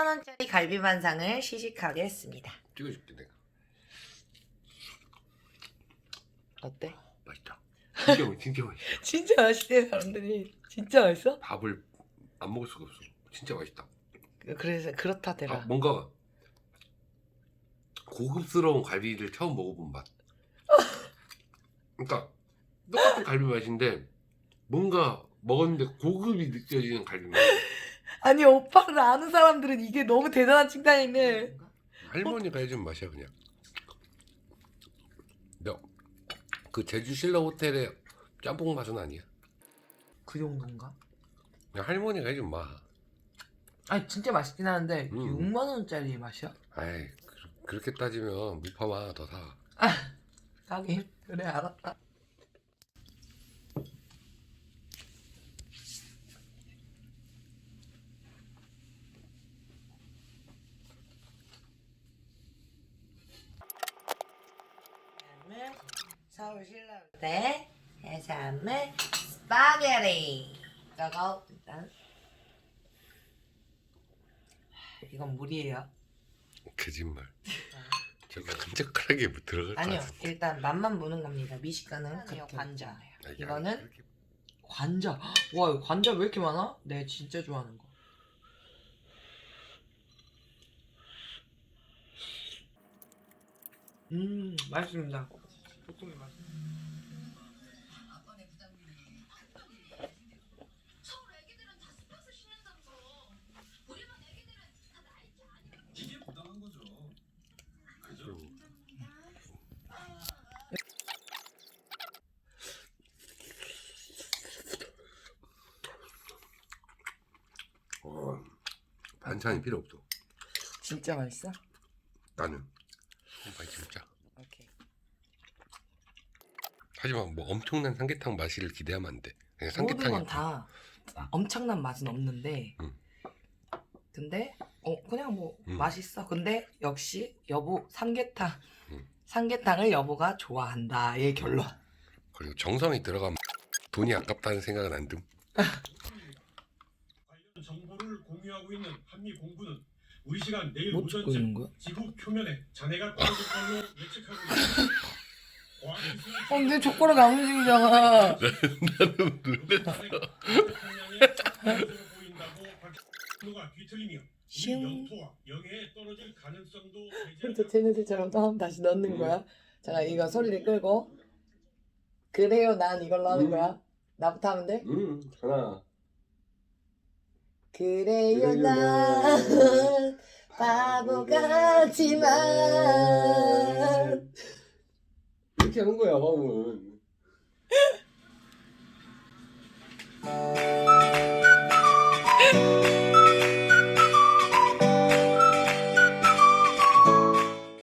원짜리 갈비 반상을 시식하게 했습니다. 찍어줄게 내가. 어때? 맛있다. 진짜 맛 진짜 맛있어. 진짜 맛있대 사람들이. 진짜 맛있어? 밥을 안 먹을 수가 없어. 진짜 맛있다. 그래서 그렇다 아, 대라. 뭔가 고급스러운 갈비를 처음 먹어본 맛. 그러니까 똑같은 갈비 맛인데 뭔가 먹었는데 고급이 느껴지는 갈비 맛. 아니 오빠를 아는 사람들은 이게 너무 대단한 칭찬인데. 할머니가 해준 맛이야 그냥. 근데 그 제주 신라 호텔의 짬뽕 맛은 아니야. 그 정도인가? 그냥 할머니가 해준 맛. 아니 진짜 맛있긴 하는데 음. 6만 원짜리 맛이야? 아이 그- 그렇게 따지면 하나 더 사. 하긴 그래 알았다. 서울 신라호텔 해산물 스파게티. 이거 일단 이건 물이에요? 거짓말. 저거 끈적하게 뭐 들어갈 것 아니요 같은데. 일단 맛만 보는 겁니다. 미식가는 그냥 관자. 아, 야, 이거는 관자. 와 이거 관자 왜 이렇게 많아? 내가 진짜 좋아하는 거. 음, 맛있습니다. 볶음이 맛있. 어, 반찬이 필요 없어. 진짜 맛있어? 나는 정말 진짜. 오케이. 하지만 뭐 엄청난 삼계탕 맛을 기대하면 안 돼. 그냥 모든 삼계탕이 건 다 엄청난 맛은 없는데, 음. 근데 어 그냥 뭐 음. 맛있어. 근데 역시 여보 삼계탕, 음. 삼계탕을 여보가 좋아한다의 결론. 그리고 정성이 들어가면 돈이 아깝다는 생각은 안 듦. 관련 정보를 공유하고 있는 한미 공부는 우리 시간 내일 뭐 찍고 오전쯤 있는 거야? 지구 표면에 잔해가 떨어질 걸로 예측하고 있습니다. 어, 근데 젓가락이 안 움직이잖아. 나는 뒤틀리며 슝. 그래서 쟤네들처럼 또 한번 다시 넣는 거야. 잠깐 이거 소리를 끄고 그래요 난 이걸로 하는 음. 거야. 나부터 하면 돼? 음 하나. 그래요 그래요, 난 바보 같지만 그렇게 하는 거야 화음은.